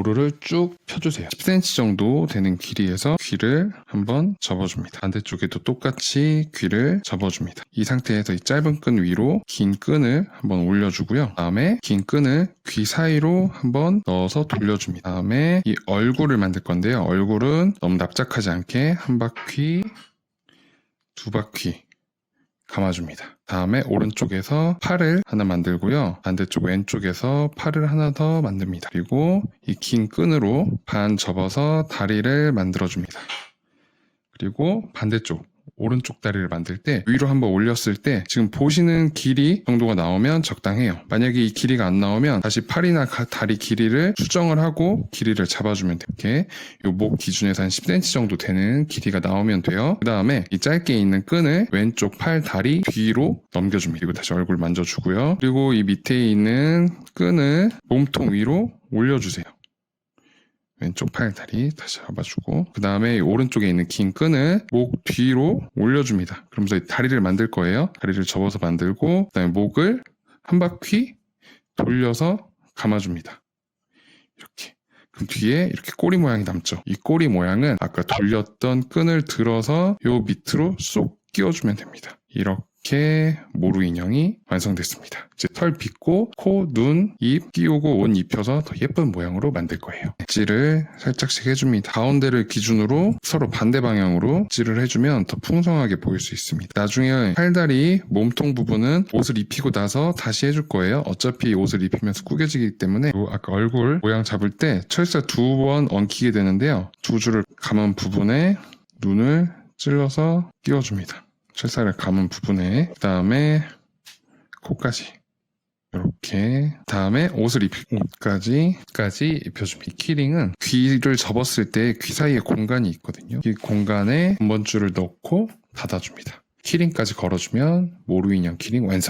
모루를 쭉 펴주세요. 10cm 정도 되는 길이에서 귀를 한번 접어줍니다. 반대쪽에도 똑같이 귀를 접어줍니다. 이 상태에서 이 짧은 끈 위로 긴 끈을 한번 올려주고요. 다음에 긴 끈을 귀 사이로 한번 넣어서 돌려줍니다. 다음에 이 얼굴을 만들 건데요. 얼굴은 너무 납작하지 않게 한 바퀴, 두 바퀴 감아줍니다. 다음에 오른쪽에서 팔을 하나 만들고요. 반대쪽 왼쪽에서 팔을 하나 더 만듭니다. 그리고 이 긴 끈으로 반 접어서 다리를 만들어줍니다. 그리고 반대쪽 오른쪽 다리를 만들 때 위로 한번 올렸을 때 지금 보시는 길이 정도가 나오면 적당해요. 만약에 이 길이가 안 나오면 다시 팔이나 가- 다리 길이를 수정을 하고 길이를 잡아주면 돼요. 이렇게 요 목 기준에서 한 10cm 정도 되는 길이가 나오면 돼요. 그 다음에 이 짧게 있는 끈을 왼쪽 팔, 다리 뒤로 넘겨줍니다. 그리고 다시 얼굴 만져주고요. 그리고 이 밑에 있는 끈을 몸통 위로 올려주세요. 왼쪽 팔, 다리 다시 잡아주고 그 다음에 오른쪽에 있는 긴 끈을 목 뒤로 올려줍니다. 그러면서 이 다리를 만들 거예요. 다리를 접어서 만들고 그 다음에 목을 한 바퀴 돌려서 감아줍니다. 이렇게. 그럼 뒤에 이렇게 꼬리 모양이 남죠. 이 꼬리 모양은 아까 돌렸던 끈을 들어서 요 밑으로 쏙 끼워주면 됩니다. 이렇게 모루 인형이 완성됐습니다. 이제 털 빗고 코, 눈, 입 끼우고 옷 입혀서 더 예쁜 모양으로 만들 거예요. 찌를 살짝씩 해줍니다. 가운데를 기준으로 서로 반대 방향으로 찌를 해주면 더 풍성하게 보일 수 있습니다. 나중에 팔다리, 몸통 부분은 옷을 입히고 나서 다시 해줄 거예요. 어차피 옷을 입히면서 구겨지기 때문에 요 아까 얼굴 모양 잡을 때 철사 두번 얹히게 되는데요. 두 줄을 감은 부분에 눈을 찔러서 끼워줍니다. 철사를 감은 부분에 그 다음에 코까지 이렇게 다음에 옷을 입 옷까지 까지 입혀줍니다. 이 키링은 귀를 접었을 때 귀 사이에 공간이 있거든요. 이 공간에 한번 줄을 넣고 닫아줍니다. 키링까지 걸어주면 모루 인형 키링 완성.